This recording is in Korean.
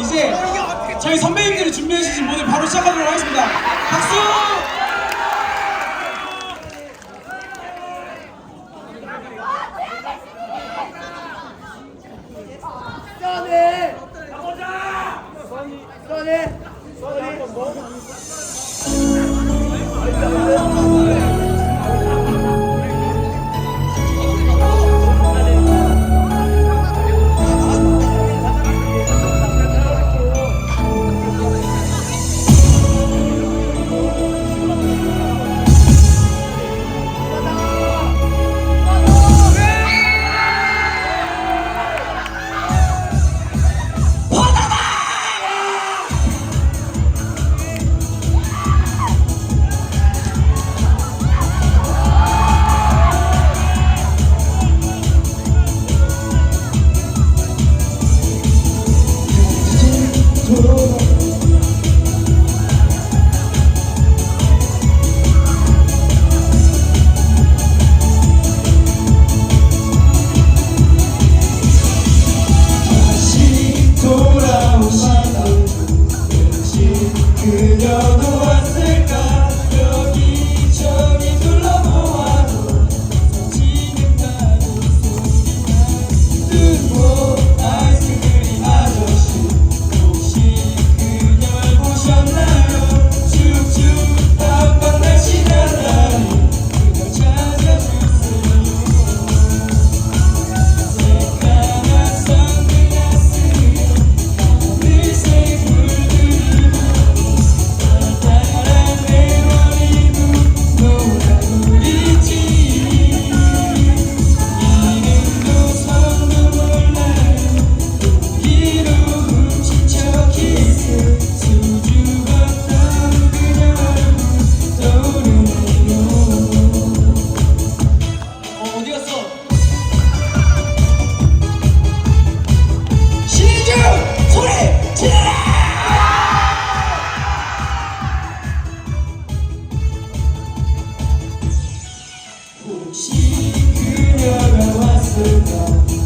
이제 저희 선배님들이 준비해 주신 무대 바로 시작하도록 하겠습니다. 박수! 소리 지르라! 혹시 그녀가 왔을까?